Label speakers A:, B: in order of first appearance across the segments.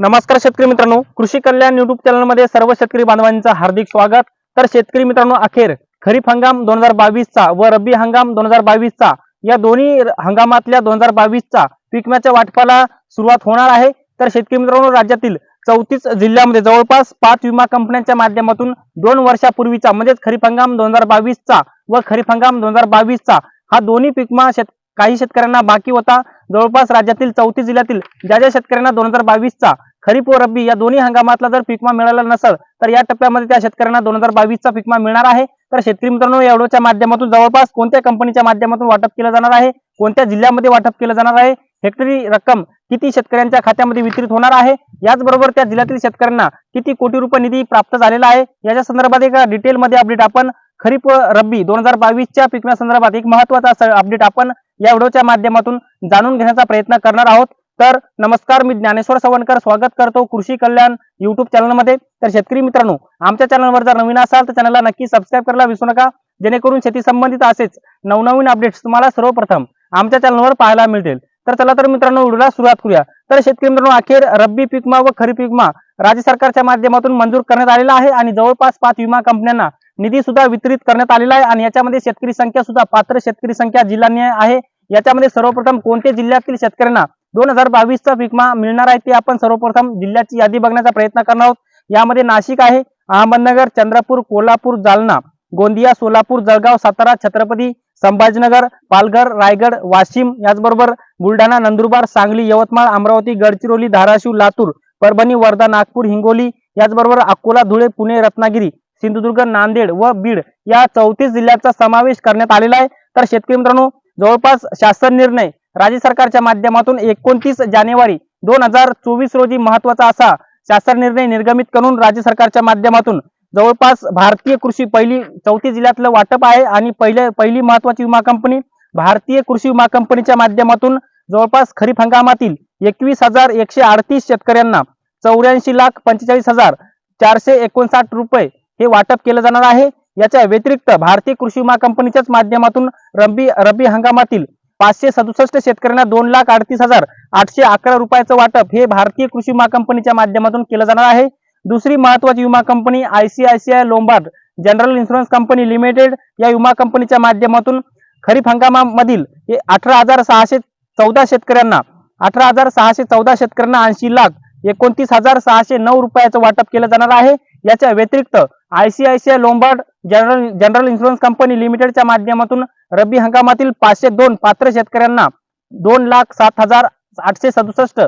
A: नमस्कार शेतकरी मित्रांनो. कृषी कल्याण युट्यूब चॅनलमध्ये सर्व शेतकरी बांधवांचं हार्दिक स्वागत. तर शेतकरी मित्रांनो अखेर खरीप हंगाम दोन हजार बावीसचा व रब्बी हंगाम दोन हजार बावीसचा या दोन्ही हंगामातल्या दोन हजार बावीसचा पिकम्याच्या वाटपाला सुरुवात होणार आहे. तर शेतकरी मित्रांनो राज्यातील चौतीस जिल्ह्यामध्ये जवळपास पाच विमा कंपन्यांच्या माध्यमातून दोन वर्षापूर्वीचा म्हणजेच खरीप हंगाम दोन हजार बावीसचा व खरीप हंगाम दोन हजार बावीसचा हा दोन्ही पिकमा शेत काही शेतकऱ्यांना बाकी होता. जवळपास राज्यातील चौतीस जिल्ह्यातील ज्या ज्या शेतकऱ्यांना दोन हजार बावीसचा खरीप व रब्बी या दोन्ही हंगामातला जर पीकमा मिळाला नसेल तर या टप्प्यामध्ये त्या शेतकऱ्यांना दोन हजार बावीसचा पीकमा मिळणार आहे. तर शेतकरी मित्रांनो एवढ्याच्या माध्यमातून जवळपास कोणत्या कंपनीच्या माध्यमातून वाटप केलं जाणार आहे? कोणत्या जिल्ह्यामध्ये वाटप केलं जाणार आहे? हेक्टरी रक्कम किती शेतकऱ्यांच्या खात्यामध्ये वितरित होणार आहे? याचबरोबर त्या जिल्ह्यातील शेतकऱ्यांना किती कोटी रुपये निधी प्राप्त झालेला आहे? याच्या संदर्भात एक डिटेलमध्ये अपडेट आपण खरीप रब्बी दोन हजार बावीसच्या पिकण्यासंदर्भात एक महत्त्वाचा अपडेट आपण या व्हिडिओच्या माध्यमातून जाणून घेण्याचा प्रयत्न करणार आहोत. तर नमस्कार मी ज्ञानेश्वर सवणकर स्वागत करतो कृषी कल्याण युट्यूब चॅनलमध्ये तर शेतकरी मित्रांनो आमच्या चॅनलवर जर नवीन असाल तर चॅनलला नक्की सबस्क्राईब करायला विसरू नका. जेणेकरून शेती संबंधित असेच नवनवीन अपडेट्स तुम्हाला सर्वप्रथम आमच्या चॅनलवर पाहायला मिळतील. तर चला तर मित्रांनो व्हिडिओला सुरुवात करूया. तर शेतकरी मित्रांनो अखेर रब्बी पीकमा व खरीप विकमा राज्य सरकारच्या माध्यमातून मंजूर करण्यात आलेला आहे आणि जवळपास पाच विमा कंपन्यांना निधी सुद्धा वितरित करण्यात आलेला आहे आणि याच्यामध्ये शेतकरी संख्या सुद्धा पात्र शेतकरी संख्या जिल्ह्याने आहे. याच्यामध्ये सर्वप्रथम कोणत्या जिल्ह्यातील शेतकऱ्यांना दोन हजार बावीसचा पीकमा मिळणार आहे ते आपण सर्वप्रथम जिल्ह्याची यादी बघण्याचा प्रयत्न करणार आहोत. यामध्ये नाशिक आहे अहमदनगर चंद्रपूर कोल्हापूर जालना गोंदिया सोलापूर जळगाव सातारा छत्रपती संभाजीनगर पालघर रायगड वाशिम याचबरोबर बुलढाणा नंदुरबार सांगली यवतमाळ अमरावती गडचिरोली धाराशिव लातूर परभणी वर्धा नागपूर हिंगोली याचबरोबर अकोला धुळे पुणे रत्नागिरी सिंधुदुर्ग नांदेड व बीड या चौतीस जिल्ह्याचा समावेश करण्यात आलेला आहे. तर शेतकरी मित्रांनो जवळपास शासन निर्णय राज्य सरकारच्या माध्यमातून एकोणतीस जानेवारी दोन हजार चोवीस रोजी महत्त्वाचा असा शासन निर्णय निर्गमित करून राज्य सरकारच्या माध्यमातून जवळपास भारतीय कृषी पहिली चौथी जिल्ह्यातलं वाटप आहे आणि पहिले पहिली महत्वाची विमा कंपनी भारतीय कृषी विमा कंपनीच्या माध्यमातून जवळपास खरीप हंगामातील एकवीस हजार एकशे अडतीस शेतकऱ्यांना चौऱ्याऐंशी लाख पंचेचाळीस हजार चारशे एकोणसाठ रुपये हे वाटप केलं जाणार आहे. याच्या व्यतिरिक्त भारतीय कृषी विमा कंपनीच्याच माध्यमातून रब्बी रब्बी हंगामातील पाचशे सदुसष्ट शेतकऱ्यांना दोन लाख अडतीस हजार आठशे अकरा रुपयाचं वाटप हे भारतीय कृषी विमा कंपनीच्या माध्यमातून केलं जाणार आहे. दुसरी महत्वाची विमा company ICICI Lombard general insurance company limited या विमा कंपनीच्या माध्यमातून खरीप हंगामामधील अठरा हजार सहाशे चौदा शेतकऱ्यांना अठरा हजार सहाशे चौदा शेतकऱ्यांना ऐंशी लाख एकोणतीस हजार सहाशे नऊ रुपयाचं वाटप केलं जाणार आहे. याच्या व्यतिरिक्त ICICI Lombard general general insurance company लिमिटेडच्या माध्यमातून रब्बी हंगामातील पाचशे दोन पात्र शेतकऱ्यांना दोन लाख सात हजार आठशे सदुसष्ट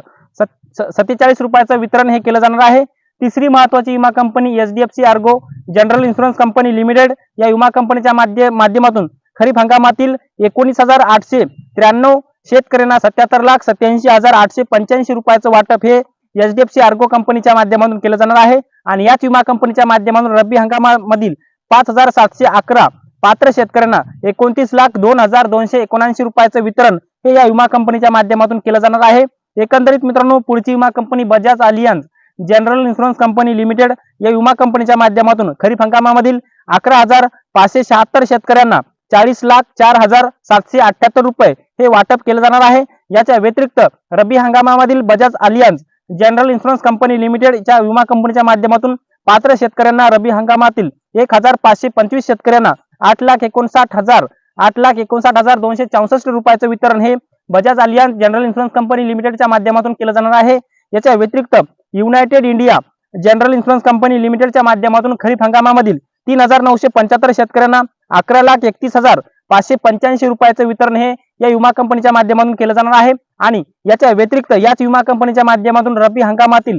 A: सत्तेचाळीस रुपयाचं वितरण हे केलं जाणार आहे. तिसरी महत्वाची विमा company H D F C Argo general insurance company limited या विमा कंपनीच्या माध्य माध्यमातून खरीप हंगामातील एकोणीस हजार आठशे त्र्याण्णव शेतकऱ्यांना सत्याहत्तर लाख सत्याऐंशी हजार आठशे पंच्याऐंशी रुपयाचं वाटप हे H D F C Argo कंपनीच्या माध्यमातून केलं जाणार आहे. आणि याच विमा कंपनीच्या माध्यमातून रब्बी हंगामामधील पाच हजार सातशे अकरा पात्र शेतकऱ्यांना एकोणतीस लाख दोन हजार दोनशे एकोणऐंशी रुपयाचं वितरण हे या विमा कंपनीच्या माध्यमातून केलं जाणार आहे. एकंदरीत मित्रांनो पुढची विमा company Bajaj Allianz general insurance company limited या विमा कंपनीच्या माध्यमातून खरीप हंगामामधील अकरा हजार पाचशे शहात्तर शेतकऱ्यांना चाळीस लाख चार हजार सातशे अठ्याहत्तर रुपये हे वाटप केलं जाणार आहे. याच्या व्यतिरिक्त rabi हंगामामधील Bajaj Allianz general insurance company लिमिटेडच्या विमा कंपनीच्या माध्यमातून पात्र शेतकऱ्यांना रबी हंगामातील एक हजार पाचशे पंचवीस शेतकऱ्यांना आठ लाख एकोणसाठ हजार आठ लाख एकोणसाठ हजार दोनशे चौसष्ट रुपयाचं वितरण हे Bajaj Allianz general insurance company लिमिटेडच्या माध्यमातून केलं जाणार आहे. याच्या व्यतिरिक्त United India general insurance company लिमिटेडच्या माध्यमातून खरीप हंगामामधील तीन हजार नऊशे पंच्याहत्तर शेतकऱ्यांना अकरा लाख एकतीस हजार पाचशे पंच्याऐंशी रुपयाचं वितरण हे या विमा कंपनीच्या माध्यमातून केलं जाणार आहे. आणि याच्या व्यतिरिक्त याच विमा कंपनीच्या माध्यमातून रब्बी हंगामातील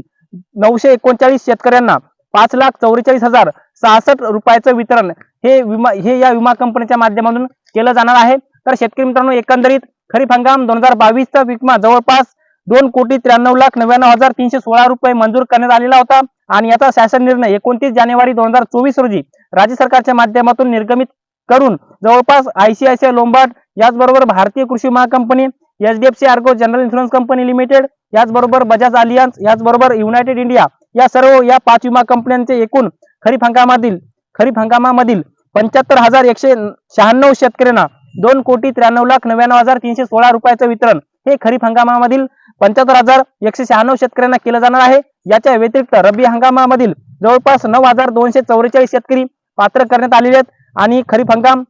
A: नऊशे एकोणचाळीस शेतकऱ्यांना पाच लाख चौवेचाळीस हजार सहासष्ट रुपयाचं वितरण हे विमा हे या विमा कंपनीच्या माध्यमातून केलं जाणार आहे. तर शेतकरी मित्रांनो एकंदरीत खरीप हंगाम दोन हजार बावीसचा विमा जवळपास दोन कोटी त्र्याण्णव लाख नव्याण्णव हजार तीनशे सोळा रुपये मंजूर करण्यात आलेला होता. आणि याचा शासन निर्णय एकोणतीस जानेवारी दोन हजार चोवीस रोजी राज्य सरकारच्या माध्यमातून निर्गमित करून जवळपास आयसीआयसीआय लोंबार्ड याचबरोबर भारतीय कृषी महाकंपनी HDFC Ergo General Insurance company limited याचबरोबर बजाज अलियन्स याचबरोबर युनायटेड इंडिया या सर्व या पाच विमा कंपन्यांचे एकूण खरीप हंगामातील खरीप हंगामामधील पंच्याहत्तर हजार एकशे शहाण्णव शेतकऱ्यांना दोन कोटी त्र्याण्णव लाख नव्याण्णव हजार तीनशे सोळा रुपयाचं वितरण हे खरीप हंगामामधील पंच्याहत्तर हजार एकशे शहाण्णव शेतकऱ्यांना केलं जाणार आहे. याच्या व्यतिरिक्त रब्बी हंगामामधील जवळपास नऊ हजार दोनशे चौवेचाळीस शेतकरी पात्र करण्यात आलेले आहेत. आणि खरीप हंगाम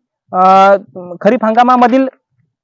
A: खरीप हंगामामधील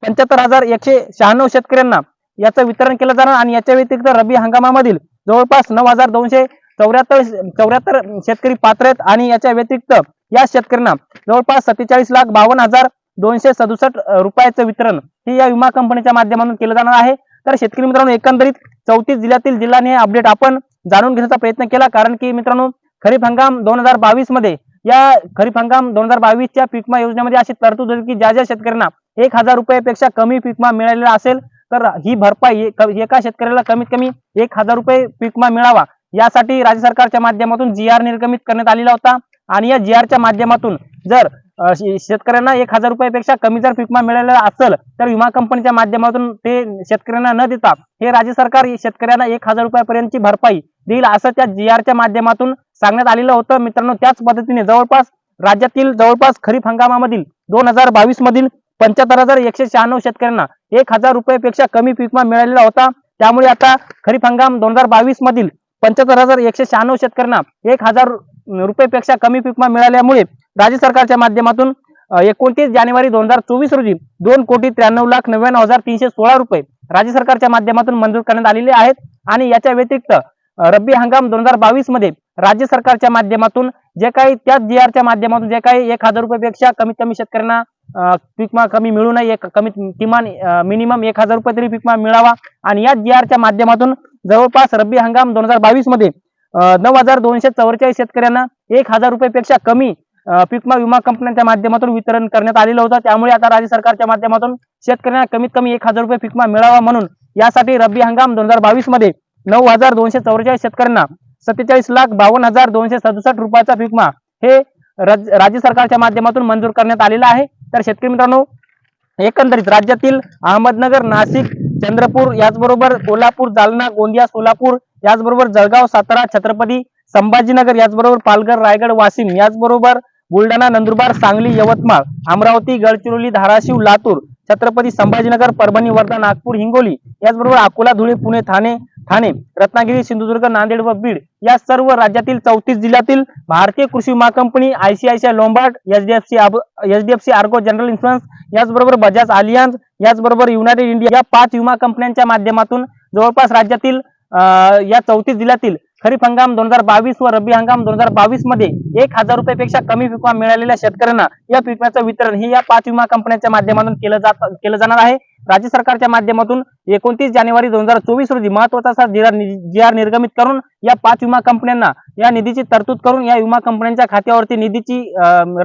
A: पंच्याहत्तर हजार एकशे शहाण्णव शेतकऱ्यांना याचं वितरण केलं जाणार आणि याच्या व्यतिरिक्त रब्बी हंगामामधील जवळपास नऊ हजार दोनशे चौऱ्याहत्तर चौऱ्याहत्तर शेतकरी पात्र आहेत. आणि याच्या व्यतिरिक्त या शेतकऱ्यांना जवळपास सत्तेचाळीस लाख बावन्न हजार दोनशे सदुसष्ट रुपयाचं वितरण हे या विमा कंपनीच्या माध्यमातून केलं जाणार आहे. तर शेतकरी मित्रांनो एकंदरीत चौतीस जिल्ह्यातील जिल्ह्याने अपडेट आपण जाणून घेण्याचा प्रयत्न केला. कारण की मित्रांनो खरीप हंगाम दोन हजार बावीसमध्ये या खरीप हंगाम दोन हजार बावीसच्या पीकमा योजनेमध्ये अशी तरतूद होती की ज्या ज्या शेतकऱ्यांना एक हजार रुपयापेक्षा कमी पीकमा मिळालेला असेल तर ही भरपाई एका शेतकऱ्याला कमीत कमी एक हजार रुपये पीकमा मिळावा. यासाठी राज्य सरकारच्या माध्यमातून जी आर निर्गमित करण्यात आलेला होता. आणि या जी आरच्या माध्यमातून जर शेतकऱ्यांना एक हजार रुपयापेक्षा कमी जर पीकमा मिळालेला असेल तर विमा कंपनीच्या माध्यमातून ते शेतकऱ्यांना न देता हे राज्य सरकार शेतकऱ्यांना एक हजार रुपयापर्यंतची भरपाई देईल असं त्या जी आरच्या माध्यमातून सांगण्यात आलेलं होतं. मित्रांनो त्याच पद्धतीने जवळपास राज्यातील जवळपास खरीप हंगामामधील दोन हजार बावीस मधील पंच्याहत्तर हजार एकशे शहाण्णव शेतकऱ्यांना एक हजार रुपयापेक्षा कमी पीकमा मिळालेला होता. त्यामुळे आता खरीप हंगाम दोन हजार बावीस मधील पंच्याहत्तर हजार एकशे शहाण्णव शेतकऱ्यांना एक हजार रुपयापेक्षा कमी पीकमा मिळाल्यामुळे राज्य सरकारच्या माध्यमातून एकोणतीस जानेवारी दोन हजार चोवीस रोजी दोन कोटी त्र्याण्णव लाख नव्याण्णव हजार तीनशे सोळा रुपये राज्य सरकारच्या माध्यमातून मंजूर करण्यात आलेले आहेत. आणि याच्या व्यतिरिक्त रब्बी हंगाम दोन हजार बावीसमध्ये राज्य सरकारच्या माध्यमातून जे काही त्याच जी आरच्या माध्यमातून जे काही एक हजार रुपयापेक्षा कमीत कमी शेतकऱ्यांना पिकमा पीकमा कमी मिळू नये कमी कमीत किमान मिनिमम एक हजार रुपये तरी पीकमा मिळावा. आणि या जी आरच्या माध्यमातून जवळपास रब्बी हंगाम दोन हजार बावीसमध्ये नऊ हजार दोनशे चौवेचाळीस शेतकऱ्यांना एक हजार रुपयापेक्षा कमी पीकमा विमा कंपन्यांच्या माध्यमातून वितरण करण्यात आलेलं होतं. त्यामुळे आता राज्य सरकारच्या माध्यमातून शेतकऱ्यांना कमीत कमी एक हजार रुपये पीकमा मिळावा म्हणून यासाठी रब्बी हंगाम दोन हजार बावीसमध्ये नऊ हजार दोनशे चौवेचाळीस शेतकऱ्यांना सत्तेचाळीस लाख बावन्न हजार दोनशे सदुसष्ट रुपयाचा पीकमा हे राज्य सरकारच्या माध्यमातून मंजूर करण्यात आलेला आहे. तर शेतकरी मित्रांनो एकंदरीत राज्यातील अहमदनगर नाशिक चंद्रपूर याचबरोबर कोल्हापूर जालना गोंदिया सोलापूर याचबरोबर जळगाव सातारा छत्रपती संभाजीनगर याचबरोबर पालघर रायगड वाशिम याचबरोबर बुलढाणा नंदुरबार सांगली यवतमाळ अमरावती गडचिरोली धाराशिव लातूर छत्रपती संभाजीनगर परभणी वर्धा नागपूर हिंगोली याचबरोबर अकोला धुळे पुणे ठाणे ठाणे रत्नागिरी सिंधुदुर्ग नांदेड व बीड या सर्व राज्यातील चौतीस जिल्ह्यातील भारतीय कृषी विमा company ICICI Lombard HDFC HDFC Ergo General Insurance याचबरोबर बजाज आलियांज याचबरोबर युनायटेड इंडिया या पाच विमा कंपन्यांच्या माध्यमातून जवळपास राज्यातील या चौतीस जिल्ह्यातील खरीप हंगाम दोन हजार बावीस व रब्बी हंगाम दोन हजार बावीसमध्ये एक हजार रुपयापेक्षा कमी पीक मिळालेल्या शेतकऱ्यांना या पिकाचं वितरण हे या पाच विमा कंपन्यांच्या माध्यमातून केलं जात केलं जाणार आहे. राज्य सरकारच्या माध्यमातून एकोणतीस जानेवारी दोन हजार चोवीस रोजी महत्त्वाचा असा जी आर निर्गमित करून या पाच विमा कंपन्यांना या निधीची तरतूद करून या विमा कंपन्यांच्या खात्यावरती निधीची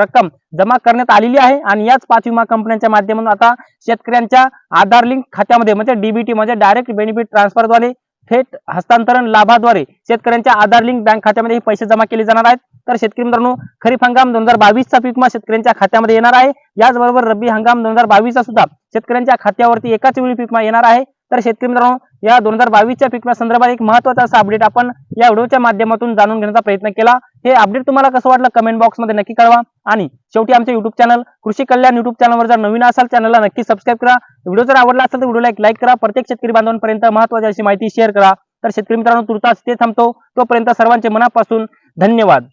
A: रक्कम जमा करण्यात आलेली आहे आणि याच पाच विमा कंपन्यांच्या माध्यमातून आता शेतकऱ्यांच्या आधार लिंक खात्यामध्ये म्हणजे डीबीटी म्हणजे डायरेक्ट बेनिफिट ट्रान्सफरद्वारे थेट हस्तांतरण लाभाद्वारे शेतकऱ्यांच्या आधार लिंक बँक खात्यामध्ये हे पैसे जमा केले जाणार आहेत. तर शेतकरी मित्रांनो खरीप हंगाम दोन हजार बावीसचा पीकमा शेतकऱ्यांच्या खात्यामध्ये येणार आहे. याचबरोबर रब्बी हंगाम दोन हजार बावीसचा सुद्धा शेतकऱ्यांच्या खात्यावरती एकाच वेळी पीकमा येणार आहे. तर शेतकरी मित्रांनो या दोन हजार बावीसच्या पिकव्या संदर्भात एक महत्त्वाचा असा अपडेट आपण या व्हिडिओच्या माध्यमातून जाणून घेण्याचा प्रयत्न केला. हे अपडेट तुम्हाला कसं वाटलं कमेंट बॉक्समध्ये नक्की कळवा. आणि शेवटी आमचे युट्यूब चॅनल कृषी कल्याण युट्यूब चॅनलवर जर नवीन असाल चॅनलला नक्की सबस्क्राईब करा. व्हिडिओ जर आवडला असेल तर व्हिडिओला एक लाईक करा. प्रत्येक शेतकरी बांधवांपर्यंत महत्वाची अशी माहिती शेअर करा. तर शेतकरी मित्रांनो तुर्तास ते थांबतो. तोपर्यंत सर्वांचे मनापासून धन्यवाद.